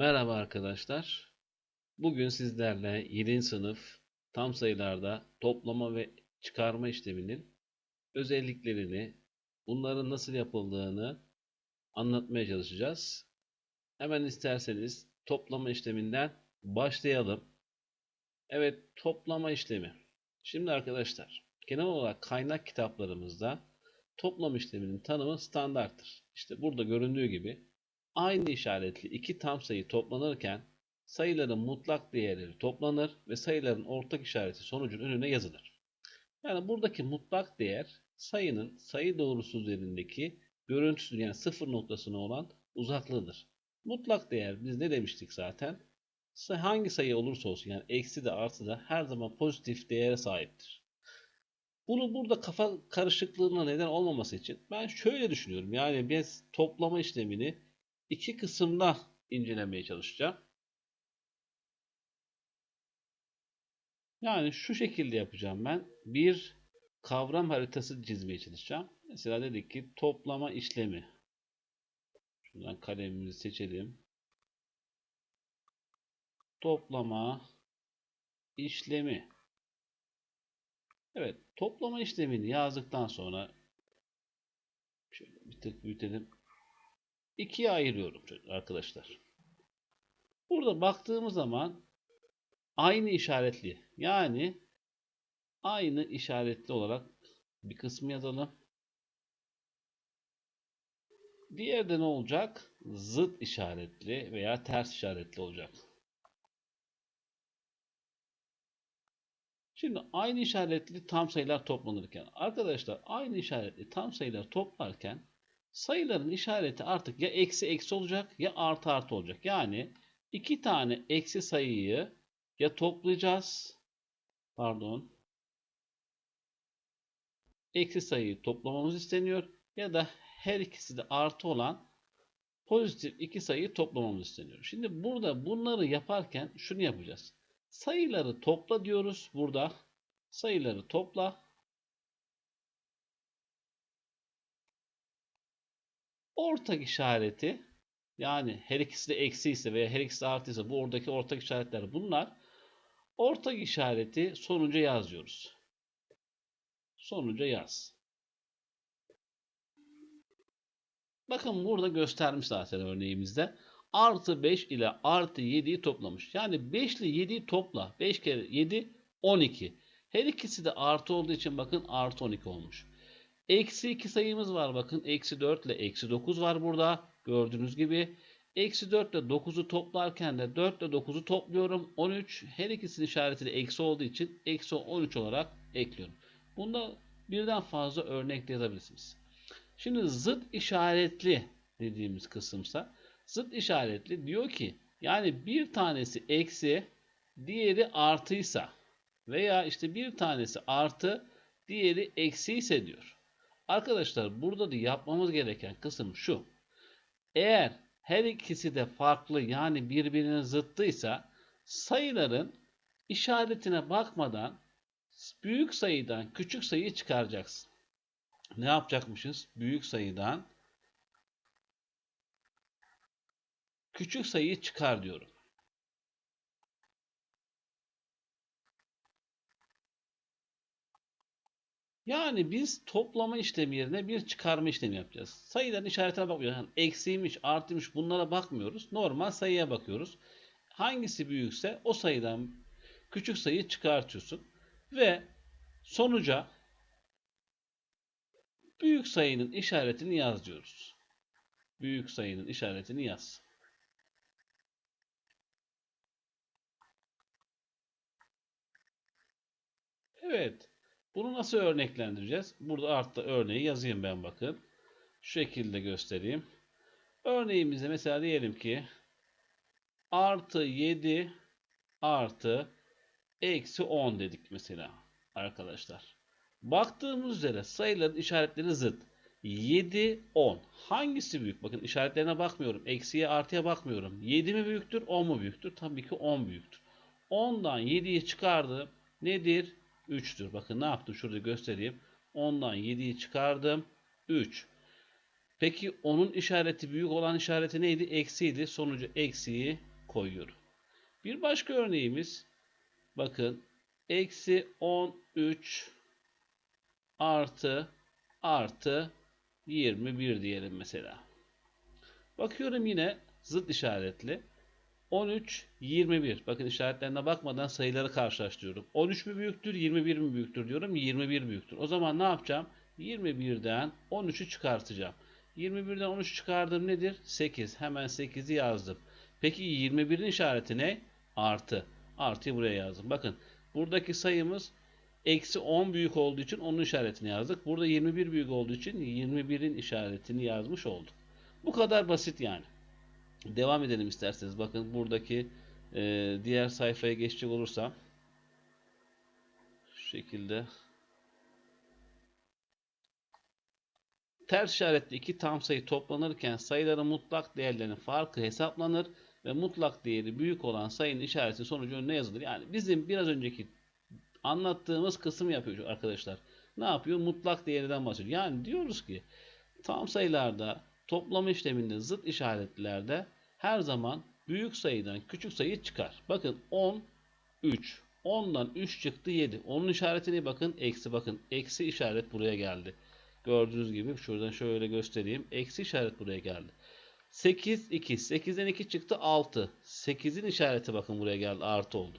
Merhaba arkadaşlar. Bugün sizlerle 7. sınıf tam sayılarda toplama ve çıkarma işleminin özelliklerini, bunların nasıl yapıldığını anlatmaya çalışacağız. Hemen isterseniz toplama işleminden başlayalım. Evet, toplama işlemi. Şimdi arkadaşlar, genel olarak kaynak kitaplarımızda toplam işleminin tanımı standarttır. İşte burada göründüğü gibi aynı işaretli iki tam sayı toplanırken sayıların mutlak değerleri toplanır ve sayıların ortak işareti sonucun önüne yazılır. Yani buradaki mutlak değer sayının sayı doğrusu üzerindeki görüntüsü yani sıfır noktasına olan uzaklığıdır. Mutlak değer biz ne demiştik zaten? Hangi sayı olursa olsun yani eksi de artı da her zaman pozitif değere sahiptir. Bunu burada kafa karışıklığına neden olmaması için ben şöyle düşünüyorum. Yani biz toplama işlemini iki kısımda incelemeye çalışacağım. Yani şu şekilde yapacağım ben. Bir kavram haritası çizmeye çalışacağım. Mesela dedik ki toplama işlemi. Şuradan kalemimizi seçelim. Toplama işlemi. Evet, toplama işlemini yazdıktan sonra şöyle bir tık büyütelim. İkiye ayırıyorum arkadaşlar. Burada baktığımız zaman aynı işaretli yani aynı işaretli olarak bir kısmı yazalım. Diğer de ne olacak? Zıt işaretli veya ters işaretli olacak. Şimdi aynı işaretli tam sayılar toplanırken arkadaşlar aynı işaretli tam sayılar toplarken sayıların işareti artık ya eksi eksi olacak ya artı artı olacak. Yani iki tane eksi sayıyı ya toplayacağız pardon eksi sayıyı toplamamız isteniyor ya da her ikisi de artı olan pozitif iki sayıyı toplamamız isteniyor. Şimdi burada bunları yaparken şunu yapacağız. Sayıları topla diyoruz burada. Sayıları topla. Ortak işareti yani her ikisi de eksi ise veya her ikisi de artı ise bu oradaki ortak işaretler bunlar. Ortak işareti sonuca yazıyoruz. Sonuca yaz. Bakın burada göstermiş zaten örneğimizde. Artı 5 ile artı 7'yi toplamış. Yani 5 ile 7'yi topla. 5 kere 7 12. Her ikisi de artı olduğu için bakın artı 12 olmuş. Eksi 2 sayımız var bakın. Eksi 4 ile eksi 9 var burada. Gördüğünüz gibi. Eksi 4 ile 9'u toplarken de 4 ile 9'u topluyorum. 13. Her ikisinin işareti de eksi olduğu için eksi 13 olarak ekliyorum. Bunda birden fazla örnek de yazabilirsiniz. Şimdi zıt işaretli dediğimiz kısımsa zıt işaretli diyor ki yani bir tanesi eksi diğeri artıysa veya işte bir tanesi artı diğeri eksi ise diyor. Arkadaşlar burada da yapmamız gereken kısım şu. Eğer her ikisi de farklı yani birbirinin zıttıysa sayıların işaretine bakmadan büyük sayıdan küçük sayıyı çıkaracaksın. Ne yapacakmışız? Büyük sayıdan küçük sayıyı çıkar diyorum. Yani biz toplama işlemi yerine bir çıkarma işlemi yapacağız. Sayıların işaretine bakmıyoruz. Yani eksiymiş, artıymış bunlara bakmıyoruz. Normal sayıya bakıyoruz. Hangisi büyükse o sayıdan küçük sayıyı çıkartıyorsun. Ve sonuca büyük sayının işaretini yaz diyoruz. Büyük sayının işaretini yaz. Evet. Bunu nasıl örneklendireceğiz? Burada altta örneği yazayım ben bakın. Şu şekilde göstereyim. Örneğimizde mesela diyelim ki artı 7 artı eksi 10 dedik mesela arkadaşlar. Baktığımız üzere sayıların işaretleri zıt. 7, 10. Hangisi büyük? Bakın işaretlerine bakmıyorum. Eksiye artıya bakmıyorum. 7 mi büyüktür? 10 mu büyüktür? Tabii ki 10 büyüktür. 10'dan 7'yi çıkardım. Nedir? 3'tür. Bakın ne yaptım? Şurada göstereyim. 10'dan 7'yi çıkardım. 3. Peki onun işareti büyük olan işareti neydi? Eksiydi. Sonucu eksiği koyuyorum. Bir başka örneğimiz bakın eksi 13 artı artı 21 diyelim mesela. Bakıyorum yine zıt işaretli. 13, 21. Bakın işaretlerine bakmadan sayıları karşılaştırıyorum. 13 mü büyüktür, 21 mi büyüktür diyorum. 21 büyüktür. O zaman ne yapacağım? 21'den 13'ü çıkartacağım. 21'den 13'ü çıkardım nedir? 8. Hemen 8'i yazdım. Peki 21'in işareti ne? Artı. Artıyı buraya yazdım. Bakın buradaki sayımız eksi 10 büyük olduğu için onun işaretini yazdık. Burada 21 büyük olduğu için 21'in işaretini yazmış olduk. Bu kadar basit yani. Devam edelim isterseniz. Bakın buradaki e, diğer sayfaya geçecek olursam şu şekilde ters işaretli iki tam sayı toplanırken sayıların mutlak değerlerinin farkı hesaplanır ve mutlak değeri büyük olan sayının işareti sonucu önüne yazılır. Yani bizim biraz önceki anlattığımız kısım yapıyor arkadaşlar. Ne yapıyor? Mutlak değerden bahsediyor. Yani diyoruz ki tam sayılarda toplama işleminde zıt işaretlerde her zaman büyük sayıdan küçük sayı çıkar. Bakın 10 3. 10'dan 3 çıktı 7. Onun işaretine bakın. Eksi bakın. Eksi işaret buraya geldi. Gördüğünüz gibi şuradan şöyle göstereyim. Eksi işaret buraya geldi. 8 2. 8'den 2 çıktı 6. 8'in işareti bakın buraya geldi. Artı oldu.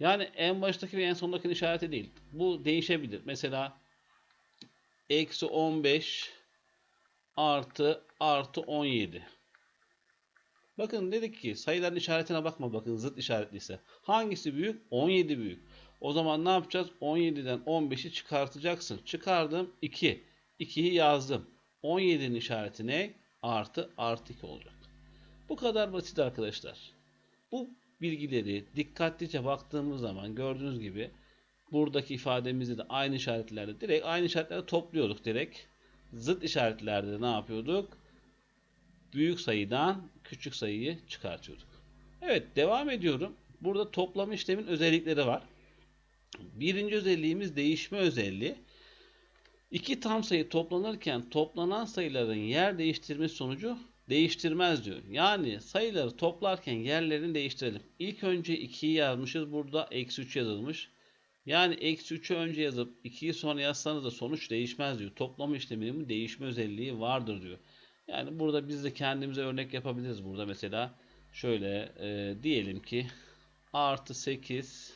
Yani en baştaki ve en sondaki işareti değil. Bu değişebilir. Mesela eksi 15 artı artı 17. Bakın dedik ki sayıların işaretine bakma bakın zıt işaretliyse. Hangisi büyük? 17 büyük. O zaman ne yapacağız? 17'den 15'i çıkartacaksın. Çıkardım 2. 2'yi yazdım. 17'nin işareti ne? Artı artı 2 olacak. Bu kadar basit arkadaşlar. Bu bilgileri dikkatlice baktığımız zaman gördüğünüz gibi buradaki ifademizi de aynı işaretlerde direkt aynı işaretlerde topluyorduk direkt. Zıt işaretlerde ne yapıyorduk? Büyük sayıdan küçük sayıyı çıkartıyorduk. Evet devam ediyorum. Burada toplama işlemin özellikleri var. Birinci özelliğimiz değişme özelliği. İki tam sayı toplanırken toplanan sayıların yer değiştirmesi sonucu değiştirmez diyor. Yani sayıları toplarken yerlerini değiştirelim. İlk önce 2'yi yazmışız. Burada eksi 3 yazılmış. Yani eksi 3'ü önce yazıp 2'yi sonra yazsanız da sonuç değişmez diyor. Toplama işleminin değişme özelliği vardır diyor. Yani burada biz de kendimize örnek yapabiliriz. Burada mesela şöyle e, diyelim ki artı 8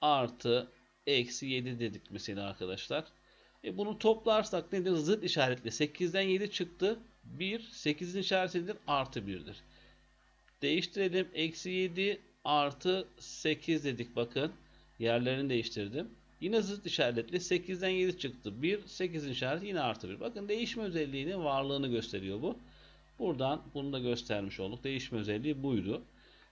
artı eksi 7 dedik mesela arkadaşlar. E bunu toplarsak nedir? Zıt işaretli. 8'den 7 çıktı. 1. 8'in işareti? Artı 1'dir. Değiştirelim. Eksi 7 artı 8 dedik bakın. Yerlerini değiştirdim. Yine zıt işaretli 8'den 7 çıktı. 1, 8'in işareti yine artı 1. Bakın değişme özelliğinin varlığını gösteriyor bu. Buradan bunu da göstermiş olduk. Değişme özelliği buydu.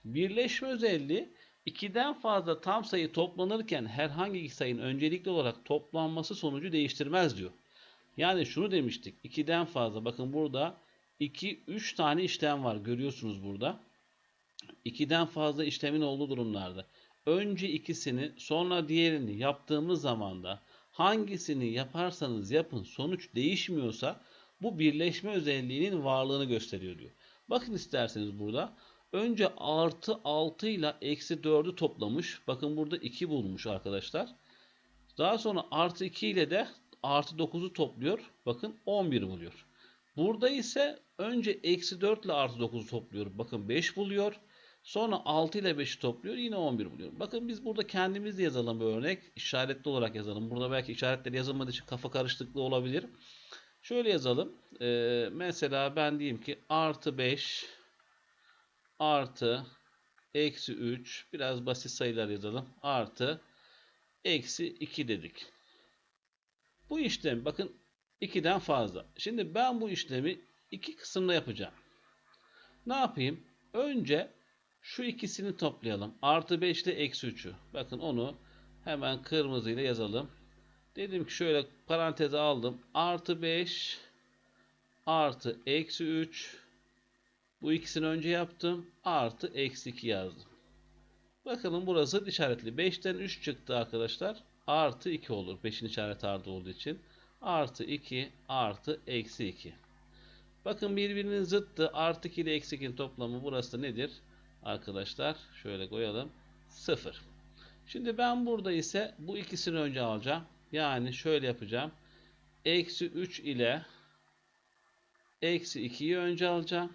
Birleşme özelliği 2'den fazla tam sayı toplanırken herhangi iki sayının öncelikli olarak toplanması sonucu değiştirmez diyor. Yani şunu demiştik. 2'den fazla bakın burada 2 3 tane işlem var görüyorsunuz burada. 2'den fazla işlemin olduğu durumlarda önce ikisini sonra diğerini yaptığımız zaman da hangisini yaparsanız yapın sonuç değişmiyorsa bu birleşme özelliğinin varlığını gösteriyor diyor. Bakın isterseniz burada önce artı 6 ile eksi 4'ü toplamış. Bakın burada 2 bulmuş arkadaşlar. Daha sonra artı 2 ile de artı 9'u topluyor. Bakın 11 buluyor. Burada ise önce eksi 4 ile artı 9'u topluyor. Bakın 5 buluyor. Sonra 6 ile 5'i topluyor. Yine 11 buluyor. Bakın biz burada kendimiz de yazalım bir örnek. İşaretli olarak yazalım. Burada belki işaretleri yazılmadığı için kafa karışıklığı olabilir. Şöyle yazalım. Ee, mesela ben diyeyim ki artı 5 artı eksi 3 biraz basit sayılar yazalım. Artı eksi 2 dedik. Bu işlem bakın 2'den fazla. Şimdi ben bu işlemi iki kısımda yapacağım. Ne yapayım? Önce şu ikisini toplayalım. Artı 5 ile eksi 3'ü. Bakın onu hemen kırmızıyla yazalım. Dedim ki şöyle paranteze aldım. Artı 5 artı eksi 3 bu ikisini önce yaptım. Artı eksi 2 yazdım. Bakalım burası işaretli. 5'ten 3 çıktı arkadaşlar. Artı 2 olur. 5'in işareti artı olduğu için. Artı 2 artı eksi 2. Bakın birbirinin zıttı. Artı 2 ile eksi 2'nin toplamı burası nedir? Arkadaşlar şöyle koyalım 0. Şimdi ben burada ise bu ikisini önce alacağım. Yani şöyle yapacağım. Eksi 3 ile eksi 2'yi önce alacağım.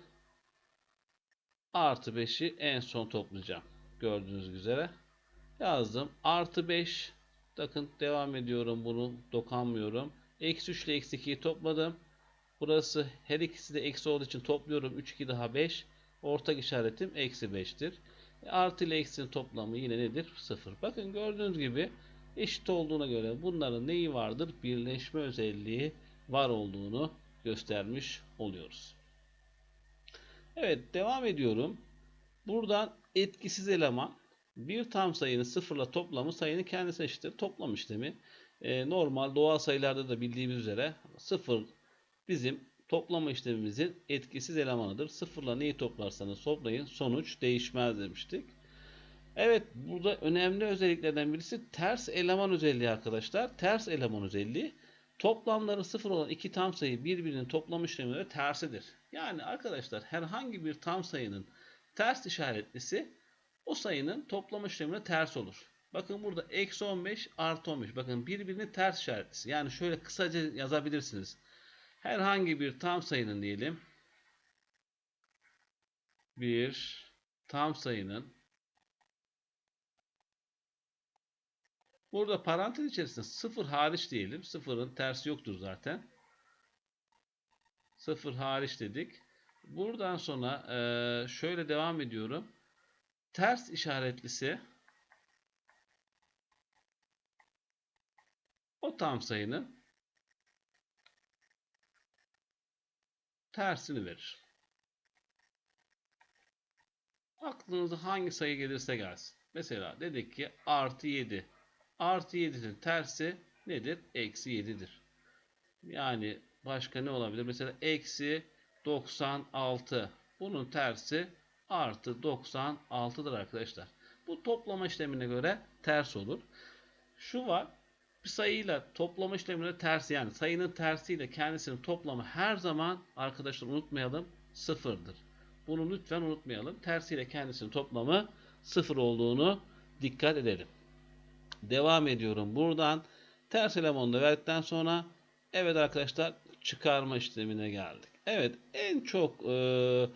Artı 5'i en son toplayacağım. Gördüğünüz üzere. Yazdım. Artı 5. Bakın devam ediyorum bunu. Dokanmıyorum. Eksi 3 ile eksi 2'yi topladım. Burası her ikisi de eksi olduğu için topluyorum. 3 2 daha 5. Ortak işaretim eksi 5'tir. E, Artı ile eksinin toplamı yine nedir? 0. Bakın gördüğünüz gibi eşit olduğuna göre bunların neyi vardır? Birleşme özelliği var olduğunu göstermiş oluyoruz. Evet devam ediyorum. Buradan etkisiz eleman bir tam sayının sıfırla toplamı sayının kendisi eşittir. Toplam işlemi e, normal doğal sayılarda da bildiğimiz üzere sıfır bizim toplama işlemimizin etkisiz elemanıdır. Sıfırla neyi toplarsanız toplayın sonuç değişmez demiştik. Evet burada önemli özelliklerden birisi ters eleman özelliği arkadaşlar. Ters eleman özelliği toplamları sıfır olan iki tam sayı birbirinin toplam işlemine tersidir. Yani arkadaşlar herhangi bir tam sayının ters işaretlisi o sayının toplam işlemine ters olur. Bakın burada eksi 15 artı 15. Bakın birbirinin ters işaretlisi. Yani şöyle kısaca yazabilirsiniz. Herhangi bir tam sayının diyelim. Bir tam sayının Burada parantez içerisinde sıfır hariç diyelim. Sıfırın tersi yoktur zaten. Sıfır hariç dedik. Buradan sonra eee, şöyle devam ediyorum. Ters işaretlisi o tam sayının tersini verir. Aklınıza hangi sayı gelirse gelsin. Mesela dedik ki artı 7. Artı 7'nin tersi nedir? Eksi 7'dir. Yani başka ne olabilir? Mesela eksi 96. Bunun tersi artı 96'dır arkadaşlar. Bu toplama işlemine göre ters olur. Şu var. Bir sayıyla toplama işlemine ters yani sayının tersiyle kendisinin toplamı her zaman arkadaşlar unutmayalım sıfırdır. Bunu lütfen unutmayalım. Tersiyle kendisinin toplamı sıfır olduğunu dikkat edelim. Devam ediyorum. Buradan ters elemanı da verdikten sonra evet arkadaşlar çıkarma işlemine geldik. Evet en çok e,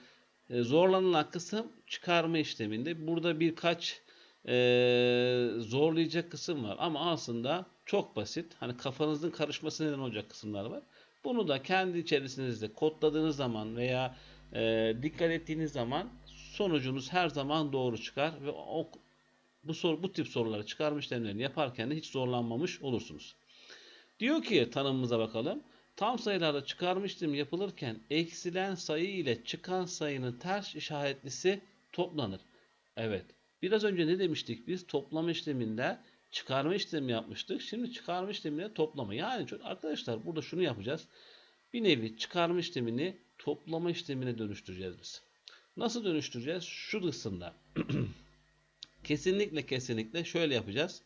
zorlanılan kısım çıkarma işleminde. Burada birkaç e, zorlayacak kısım var ama aslında çok basit. Hani kafanızın karışması neden olacak kısımlar var. Bunu da kendi içerisinizde kodladığınız zaman veya e, dikkat ettiğiniz zaman sonucunuz her zaman doğru çıkar ve o bu soru bu tip soruları çıkarma işlemlerini yaparken de hiç zorlanmamış olursunuz. Diyor ki tanımımıza bakalım. Tam sayılarda çıkarma işlemi yapılırken eksilen sayı ile çıkan sayının ters işaretlisi toplanır. Evet. Biraz önce ne demiştik biz? Toplama işleminde çıkarma işlemi yapmıştık. Şimdi çıkarma işleminde toplama. Yani çok- arkadaşlar burada şunu yapacağız. Bir nevi çıkarma işlemini toplama işlemine dönüştüreceğiz biz. Nasıl dönüştüreceğiz? Şu kısımda. kesinlikle kesinlikle şöyle yapacağız.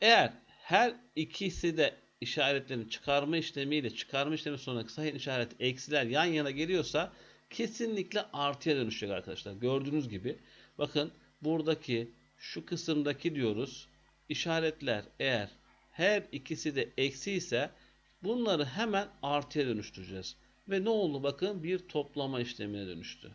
Eğer her ikisi de işaretlerin çıkarma işlemiyle çıkarma işlemi sonraki sayı işareti eksiler yan yana geliyorsa kesinlikle artıya dönüşecek arkadaşlar. Gördüğünüz gibi bakın buradaki şu kısımdaki diyoruz işaretler eğer her ikisi de eksi ise bunları hemen artıya dönüştüreceğiz. Ve ne oldu bakın bir toplama işlemine dönüştü.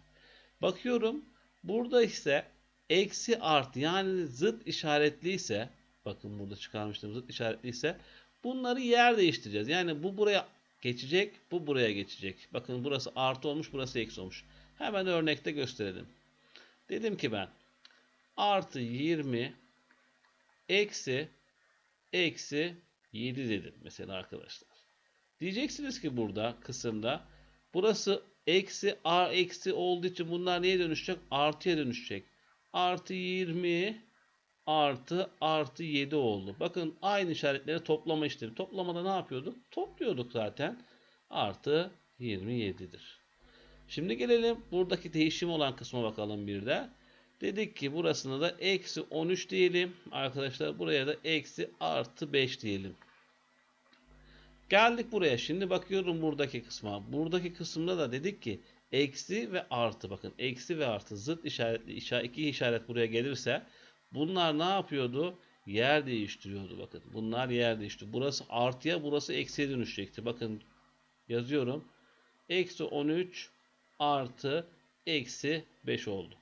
Bakıyorum burada ise eksi artı yani zıt işaretliyse bakın burada çıkarmıştım zıt işaretliyse bunları yer değiştireceğiz. Yani bu buraya geçecek bu buraya geçecek. Bakın burası artı olmuş burası eksi olmuş. Hemen örnekte gösterelim. Dedim ki ben artı 20 eksi eksi 7 dedim mesela arkadaşlar. Diyeceksiniz ki burada kısımda burası eksi a eksi olduğu için bunlar neye dönüşecek? Artıya dönüşecek. Artı 20 artı artı 7 oldu. Bakın aynı işaretleri toplama işlemi. Toplamada ne yapıyorduk? Topluyorduk zaten. Artı 27'dir. Şimdi gelelim buradaki değişim olan kısma bakalım bir de. Dedik ki burasına da eksi 13 diyelim. Arkadaşlar buraya da eksi artı 5 diyelim. Geldik buraya. Şimdi bakıyorum buradaki kısma. Buradaki kısımda da dedik ki eksi ve artı. Bakın eksi ve artı zıt işaretli işa iki işaret buraya gelirse bunlar ne yapıyordu? Yer değiştiriyordu. Bakın bunlar yer değişti. Burası artıya burası eksiye dönüşecekti. Bakın yazıyorum. Eksi 13 artı eksi 5 oldu.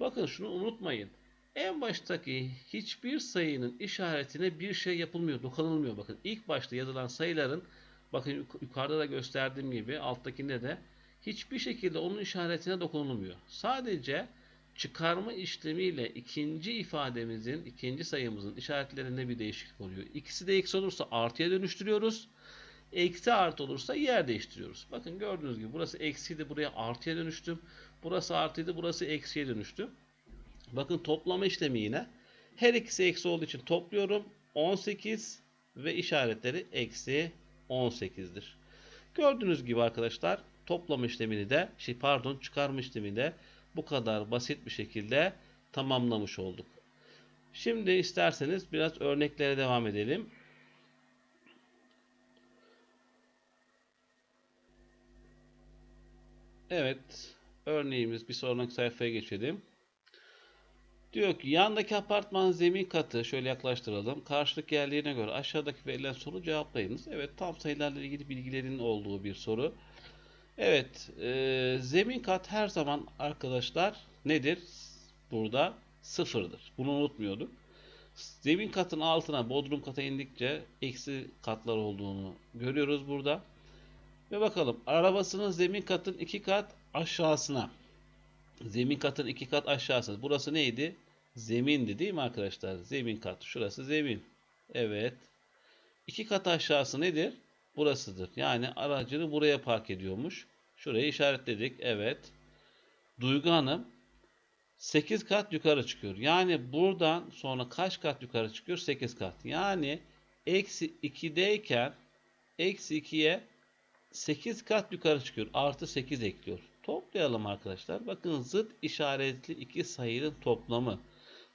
Bakın şunu unutmayın. En baştaki hiçbir sayının işaretine bir şey yapılmıyor, dokunulmuyor. Bakın ilk başta yazılan sayıların bakın yuk- yukarıda da gösterdiğim gibi alttakinde de hiçbir şekilde onun işaretine dokunulmuyor. Sadece çıkarma işlemiyle ikinci ifademizin, ikinci sayımızın işaretlerinde bir değişiklik oluyor. İkisi de eksi olursa artıya dönüştürüyoruz. Eksi artı olursa yer değiştiriyoruz. Bakın gördüğünüz gibi burası eksiydi buraya artıya dönüştüm. Burası artıydı burası eksiye dönüştü. Bakın toplama işlemi yine. Her ikisi eksi olduğu için topluyorum. 18 ve işaretleri eksi 18'dir. Gördüğünüz gibi arkadaşlar toplama işlemini de şey pardon çıkarma işlemini de bu kadar basit bir şekilde tamamlamış olduk. Şimdi isterseniz biraz örneklere devam edelim. Evet, örneğimiz bir sonraki sayfaya geçelim. Diyor ki yandaki apartman zemin katı şöyle yaklaştıralım. Karşılık yerlerine göre aşağıdaki verilen soru cevaplayınız. Evet tam sayılarla ilgili bilgilerin olduğu bir soru. Evet e, zemin kat her zaman arkadaşlar nedir? Burada sıfırdır. Bunu unutmuyorduk. Zemin katın altına bodrum kata indikçe eksi katlar olduğunu görüyoruz burada. Ve bakalım arabasının zemin katın iki kat aşağısına. Zemin katın iki kat aşağısı. Burası neydi? Zemindi değil mi arkadaşlar? Zemin kat. Şurası zemin. Evet. İki kat aşağısı nedir? Burasıdır. Yani aracını buraya park ediyormuş. Şurayı işaretledik. Evet. Duygu Hanım 8 kat yukarı çıkıyor. Yani buradan sonra kaç kat yukarı çıkıyor? 8 kat. Yani eksi 2'deyken eksi 2'ye 8 kat yukarı çıkıyor. Artı 8 ekliyor. Toplayalım arkadaşlar. Bakın zıt işaretli iki sayının toplamı.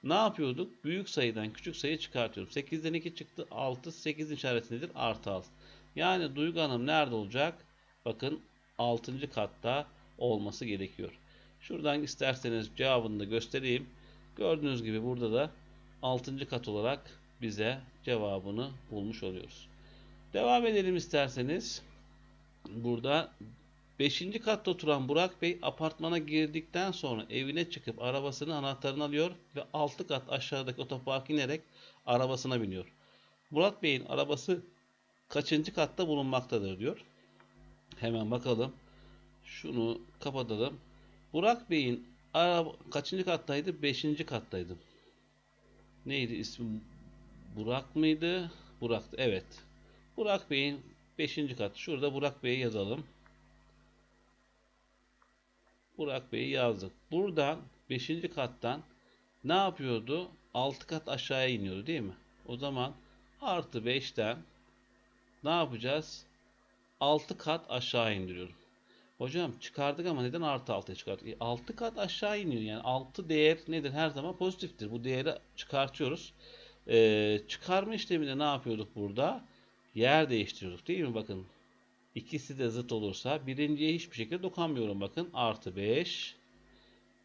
Ne yapıyorduk? Büyük sayıdan küçük sayı çıkartıyorum. 8'den 2 çıktı. 6, 8 işareti nedir? Artı 6. Yani Duygu Hanım nerede olacak? Bakın 6. katta olması gerekiyor. Şuradan isterseniz cevabını da göstereyim. Gördüğünüz gibi burada da 6. kat olarak bize cevabını bulmuş oluyoruz. Devam edelim isterseniz. Burada 5. katta oturan Burak Bey apartmana girdikten sonra evine çıkıp arabasının anahtarını alıyor ve 6 kat aşağıdaki otoparka inerek arabasına biniyor. Murat Bey'in arabası kaçıncı katta bulunmaktadır diyor. Hemen bakalım. Şunu kapatalım. Burak Bey'in araba kaçıncı kattaydı? 5. kattaydı. Neydi ismi? Burak mıydı? Burak'tı. Evet. Burak Bey'in 5. kat. Şurada Burak Bey'i yazalım. Burak Bey'i yazdık. Buradan 5. kattan ne yapıyordu? 6 kat aşağıya iniyordu değil mi? O zaman artı 5'ten ne yapacağız? 6 kat aşağı indiriyorum. Hocam çıkardık ama neden artı 6'ya çıkarttık? E, 6 kat aşağı iniyor. Yani 6 değer nedir? Her zaman pozitiftir. Bu değeri çıkartıyoruz. Ee, çıkarma işleminde ne yapıyorduk burada? Yer değiştiriyorduk değil mi? Bakın ikisi de zıt olursa birinciye hiçbir şekilde dokunmuyorum. Bakın artı 5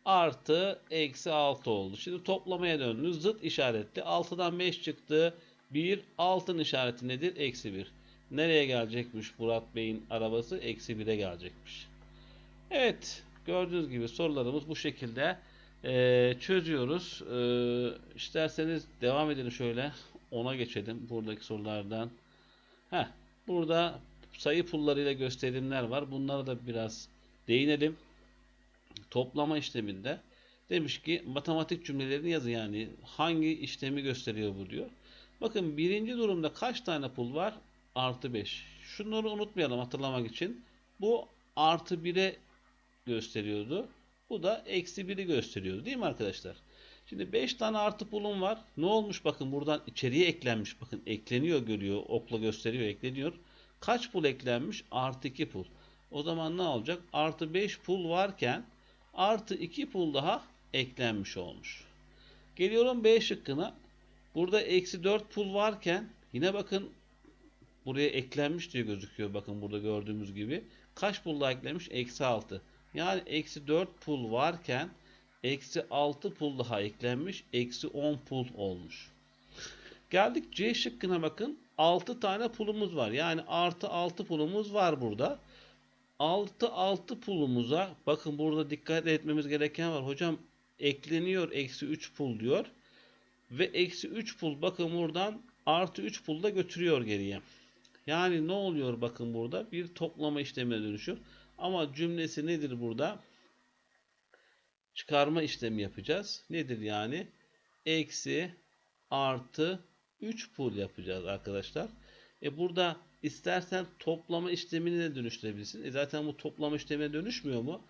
artı eksi 6 oldu. Şimdi toplamaya döndünüz. Zıt işaretli. 6'dan 5 çıktı. 1 altın işareti nedir? Eksi 1. Nereye gelecekmiş Murat Bey'in arabası? Eksi 1'e gelecekmiş. Evet. Gördüğünüz gibi sorularımız bu şekilde eee, çözüyoruz. Eee isterseniz devam edelim şöyle. Ona geçelim. Buradaki sorulardan. Heh, burada sayı pullarıyla gösterimler var. Bunlara da biraz değinelim. Toplama işleminde demiş ki matematik cümlelerini yazın yani hangi işlemi gösteriyor bu diyor. Bakın birinci durumda kaç tane pul var? Artı 5. Şunları unutmayalım hatırlamak için. Bu artı 1'e gösteriyordu. Bu da eksi 1'i gösteriyordu değil mi arkadaşlar? Şimdi 5 tane artı pulum var. Ne olmuş bakın buradan içeriye eklenmiş. Bakın ekleniyor görüyor. Okla gösteriyor ekleniyor. Kaç pul eklenmiş? Artı 2 pul. O zaman ne olacak? Artı 5 pul varken artı 2 pul daha eklenmiş olmuş. Geliyorum B şıkkına. Burada eksi 4 pul varken yine bakın buraya eklenmiş diye gözüküyor. Bakın burada gördüğümüz gibi. Kaç pul daha eklenmiş? Eksi 6. Yani eksi 4 pul varken eksi 6 pul daha eklenmiş. Eksi 10 pul olmuş. Geldik C şıkkına bakın. 6 tane pulumuz var. Yani artı 6 pulumuz var burada. 6 6 pulumuza bakın burada dikkat etmemiz gereken var. Hocam ekleniyor eksi 3 pul diyor. Ve eksi 3 pul bakın buradan artı 3 pul da götürüyor geriye. Yani ne oluyor bakın burada? Bir toplama işlemine dönüşüyor. Ama cümlesi nedir burada? Çıkarma işlemi yapacağız. Nedir yani? Eksi artı 3 pul yapacağız arkadaşlar. E burada istersen toplama işlemini de dönüştürebilirsin. E zaten bu toplama işlemine dönüşmüyor mu?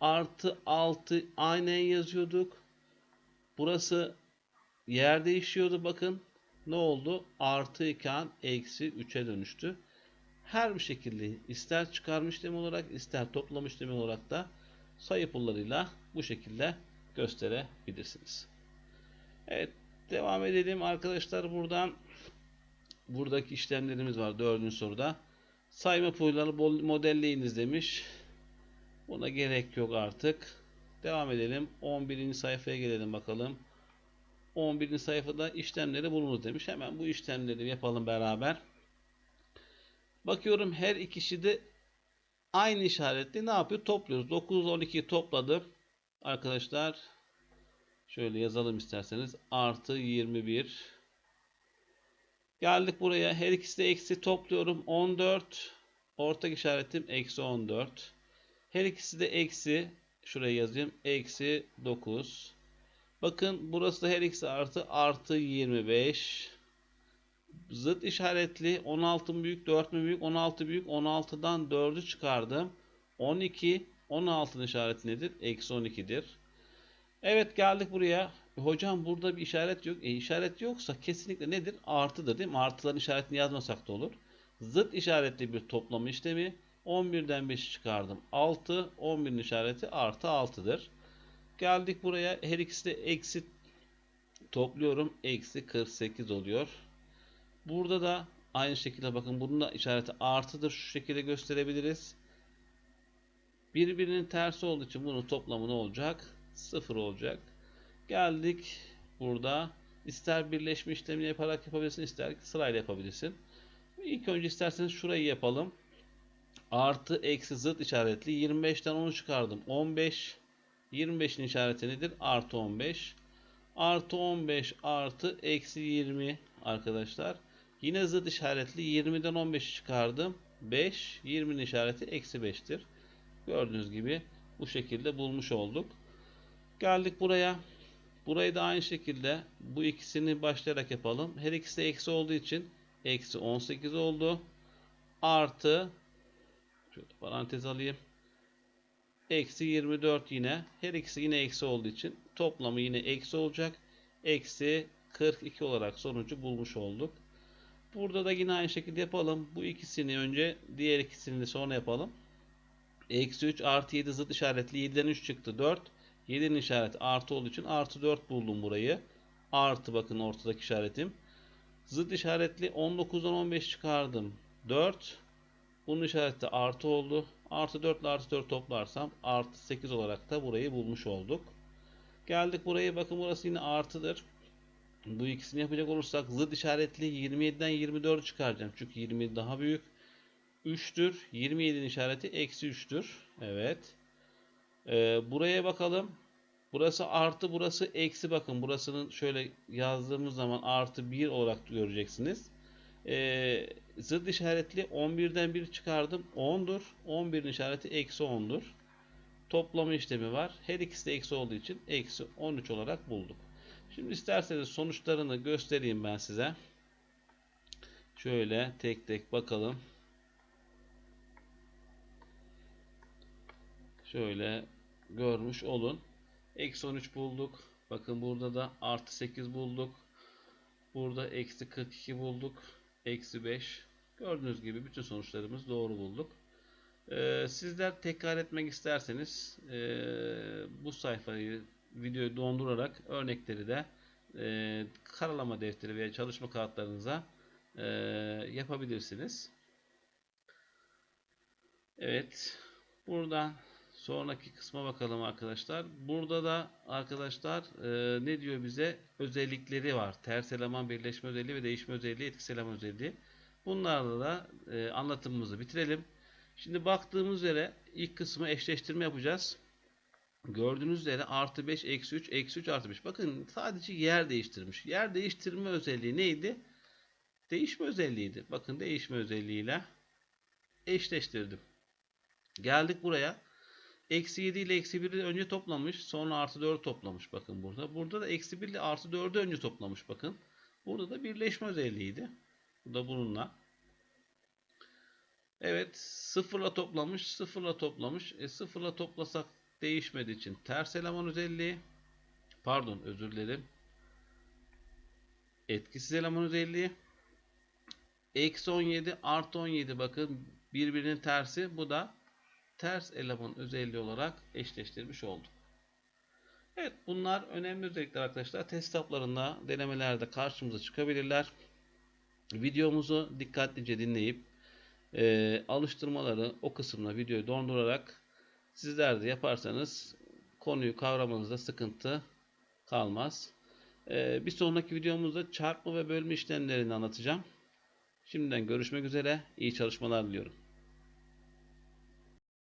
Artı 6 aynen yazıyorduk. Burası yer değişiyordu bakın. Ne oldu? Artı iken eksi 3'e dönüştü. Her bir şekilde ister çıkarma işlemi olarak ister toplama işlemi olarak da sayı pullarıyla bu şekilde gösterebilirsiniz. Evet devam edelim arkadaşlar buradan buradaki işlemlerimiz var dördüncü soruda. Sayma pulları modelleyiniz demiş. Buna gerek yok artık. Devam edelim. 11. sayfaya gelelim bakalım. 11. sayfada işlemleri bulunuz demiş. Hemen bu işlemleri yapalım beraber. Bakıyorum her ikisi de aynı işaretli ne yapıyor? Topluyoruz. 9 12 topladım. Arkadaşlar şöyle yazalım isterseniz. Artı 21 Geldik buraya. Her ikisi de eksi topluyorum. 14. Ortak işaretim eksi 14. Her ikisi de eksi. Şuraya yazayım. Eksi 9. Bakın burası da her ikisi artı. Artı 25. Zıt işaretli. 16 mı büyük 4 mü büyük? 16 büyük. 16'dan 4'ü çıkardım. 12. 16'nın işareti nedir? Eksi 12'dir. Evet geldik buraya. Hocam burada bir işaret yok. E işaret yoksa kesinlikle nedir? Artıdır değil mi? Artıların işaretini yazmasak da olur. Zıt işaretli bir toplama işlemi. 11'den 5'i çıkardım. 6. 11'in işareti artı 6'dır. Geldik buraya. Her ikisi de eksi topluyorum. Eksi 48 oluyor. Burada da aynı şekilde bakın bunun da işareti artıdır. Şu şekilde gösterebiliriz. Birbirinin tersi olduğu için bunun toplamı ne olacak? 0 olacak. Geldik burada. İster birleşme işlemini yaparak yapabilirsin, ister sırayla yapabilirsin. İlk önce isterseniz şurayı yapalım. Artı eksi zıt işaretli. 25'ten 10'u çıkardım. 15. 25'in işareti nedir? Artı 15. Artı 15 artı eksi 20 arkadaşlar. Yine zıt işaretli. 20'den 15'i çıkardım. 5. 20'nin işareti eksi 5'tir. Gördüğünüz gibi bu şekilde bulmuş olduk. Geldik buraya. Burayı da aynı şekilde bu ikisini başlayarak yapalım. Her ikisi eksi olduğu için eksi 18 oldu. Artı şöyle parantez alayım. Eksi 24 yine. Her ikisi yine eksi olduğu için toplamı yine eksi olacak. Eksi 42 olarak sonucu bulmuş olduk. Burada da yine aynı şekilde yapalım. Bu ikisini önce diğer ikisini de sonra yapalım. Eksi 3 artı 7 zıt işaretli 7'den 3 çıktı 4. 7'nin işareti artı olduğu için artı 4 buldum burayı. Artı bakın ortadaki işaretim. Zıt işaretli 19'dan 15 çıkardım. 4. Bunun işareti artı oldu. Artı 4 ile artı 4 toplarsam artı 8 olarak da burayı bulmuş olduk. Geldik buraya bakın burası yine artıdır. Bu ikisini yapacak olursak zıt işaretli 27'den 24 çıkaracağım. Çünkü 27 daha büyük. 3'tür. 27'nin işareti eksi 3'tür. Evet. Ee, buraya bakalım. Burası artı burası eksi bakın. Burasının şöyle yazdığımız zaman artı 1 olarak göreceksiniz. Ee, zıt işaretli 11'den 1 çıkardım. 10'dur. 11'in işareti eksi 10'dur. Toplama işlemi var. Her ikisi de eksi olduğu için eksi 13 olarak bulduk. Şimdi isterseniz sonuçlarını göstereyim ben size. Şöyle tek tek bakalım. Şöyle görmüş olun. Eksi 13 bulduk. Bakın burada da artı 8 bulduk. Burada eksi 42 bulduk. Eksi 5. Gördüğünüz gibi bütün sonuçlarımız doğru bulduk. Ee, sizler tekrar etmek isterseniz e, bu sayfayı videoyu dondurarak örnekleri de e, karalama defteri veya çalışma kağıtlarınıza e, yapabilirsiniz. Evet. Buradan Sonraki kısma bakalım arkadaşlar. Burada da arkadaşlar e, ne diyor bize? Özellikleri var. Ters eleman birleşme özelliği ve değişme özelliği, etkisi eleman özelliği. Bunlarla da e, anlatımımızı bitirelim. Şimdi baktığımız üzere ilk kısmı eşleştirme yapacağız. Gördüğünüz üzere artı 5, eksi 3, eksi 3, artı 5. Bakın sadece yer değiştirmiş. Yer değiştirme özelliği neydi? Değişme özelliğiydi. Bakın değişme özelliğiyle eşleştirdim. Geldik buraya. Eksi 7 ile eksi 1'i önce toplamış. Sonra artı 4'ü toplamış. Bakın burada. Burada da eksi 1 ile artı 4'ü önce toplamış. Bakın. Burada da birleşme özelliğiydi. Bu da bununla. Evet. Sıfırla toplamış. Sıfırla toplamış. E sıfırla toplasak değişmediği için ters eleman özelliği. Pardon özür dilerim. Etkisiz eleman özelliği. Eksi 17 artı 17 bakın birbirinin tersi. Bu da ters eleman özelliği olarak eşleştirmiş olduk. Evet bunlar önemli özellikler arkadaşlar. Test kitaplarında denemelerde karşımıza çıkabilirler. Videomuzu dikkatlice dinleyip e, alıştırmaları o kısımda videoyu dondurarak sizler de yaparsanız konuyu kavramanızda sıkıntı kalmaz. E, bir sonraki videomuzda çarpma ve bölme işlemlerini anlatacağım. Şimdiden görüşmek üzere. İyi çalışmalar diliyorum.